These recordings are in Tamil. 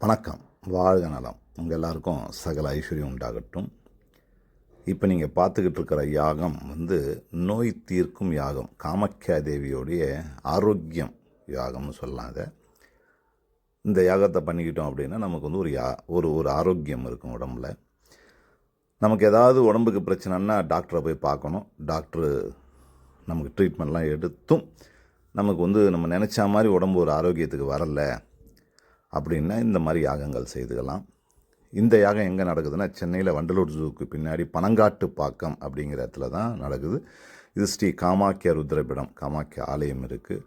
வணக்கம். வாழ்க நலம். உங்கள் எல்லாருக்கும் சகல ஐஸ்வர்யம் உண்டாகட்டும். இப்போ நீங்கள் பார்த்துக்கிட்டு இருக்கிற யாகம் வந்து நோய் தீர்க்கும் யாகம். காமக்கியா தேவியோடைய ஆரோக்கியம் யாகம்னு சொல்லலாம் அதை. இந்த யாகத்தை பண்ணிக்கிட்டோம் அப்படின்னா நமக்கு வந்து ஒரு யா ஒரு ஒரு ஆரோக்கியம் இருக்கும் உடம்புல. நமக்கு ஏதாவது உடம்புக்கு பிரச்சனைன்னா டாக்டரை போய் பார்க்கணும். டாக்டரு நமக்கு ட்ரீட்மெண்ட்லாம் எடுத்தும் நமக்கு வந்து நம்ம நினச்ச மாதிரி உடம்பு ஒரு ஆரோக்கியத்துக்கு வரல. அப்படின்னா இந்த மாதிரி யாகங்கள் செய்துக்கலாம். இந்த யாகம் எங்கே நடக்குதுன்னா சென்னையில் வண்டலூர் ஜூக்கு பின்னாடி பனங்காட்டு பாக்கம் அப்படிங்கிற இடத்துல தான் நடக்குது. இது ஸ்ரீ காமாக்கிய ருத்ரபிடம் காமாக்கிய ஆலயம் இருக்குது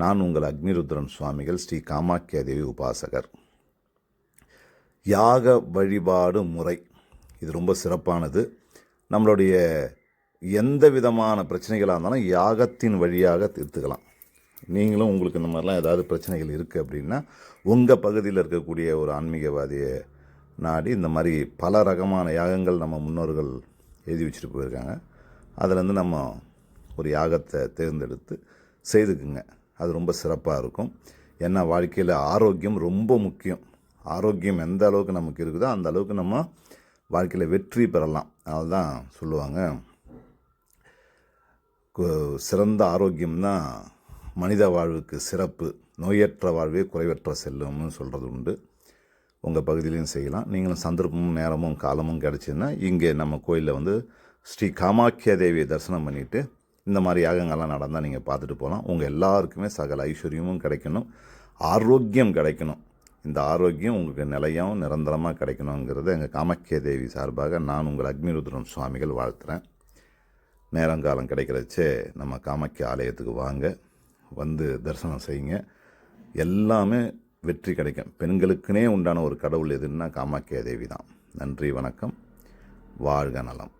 நான் உங்கள் அக்னிருத்ரன் சுவாமிகள் ஸ்ரீ காமாக்கிய தேவி உபாசகர். யாக வழிபாடு முறை. இது ரொம்ப சிறப்பானது. நம்மளுடைய எந்த விதமான பிரச்சனைகளாக இருந்தாலும் யாகத்தின் வழியாக தீர்த்துக்கலாம். நீங்களும் உங்களுக்கு இந்த மாதிரிலாம் ஏதாவது பிரச்சனைகள் இருக்குது அப்படின்னா உங்கள் பகுதியில் இருக்கக்கூடிய ஒரு ஆன்மீகவாதியை நாடி இந்த மாதிரி பல ரகமான யாகங்கள் நம்ம முன்னோர்கள் எழுதி வச்சுட்டு போயிருக்காங்க. அதுலேருந்து நம்ம ஒரு யாகத்தை தேர்ந்தெடுத்து செய்துக்குங்க. அது ரொம்ப சிறப்பாக இருக்கும். ஏன்னா வாழ்க்கையில் ஆரோக்கியம் ரொம்ப முக்கியம். ஆரோக்கியம் எந்த அளவுக்கு நமக்கு இருக்குதோ அந்த அளவுக்கு நம்ம வாழ்க்கையில் வெற்றி பெறலாம். அதுதான் சொல்லுவாங்க. கு- சிறந்த ஆரோக்கியம்தான் மனித வாழ்வுக்கு சிறப்பு நோயற்ற வாழ்வே குறைவற்ற செல்லும்னு சொல்கிறது உண்டு. உங்கள் பகுதியிலையும் செய்யலாம். நீங்களும் சந்தர்ப்பமும் நேரமும் காலமும் கிடச்சிதுன்னா இங்கே நம்ம கோயிலில் வந்து ஸ்ரீ காமாக்கிய தேவியை தரிசனம் பண்ணிவிட்டு இந்த மாதிரி யாகங்கள்லாம் நடந்தால் நீங்கள் பார்த்துட்டு போகலாம். உங்கள் எல்லாருக்குமே சகல ஐஸ்வர்யமும் கிடைக்கணும். ஆரோக்கியம் கிடைக்கணும். இந்த ஆரோக்கியம் உங்களுக்கு நிலையாகவும் நிரந்தரமாக கிடைக்கணுங்கிறத எங்கள் காமாக்கிய தேவி சார்பாக நான் உங்கள் அக்னிருத்ரன் சுவாமிகள் வாழ்த்துறேன். நேரங்காலம் கிடைக்கிறச்சே நம்ம காமாக்கிய ஆலயத்துக்கு வாங்க. வந்து தரிசனம் செய்யுங்க. எல்லாமே வெற்றி கிடைக்கும். பெண்களுக்குனே உண்டான ஒரு கடவுள் எதுன்னா காமாக்கிய தேவி தான். நன்றி வணக்கம். வாழ்க நலம்.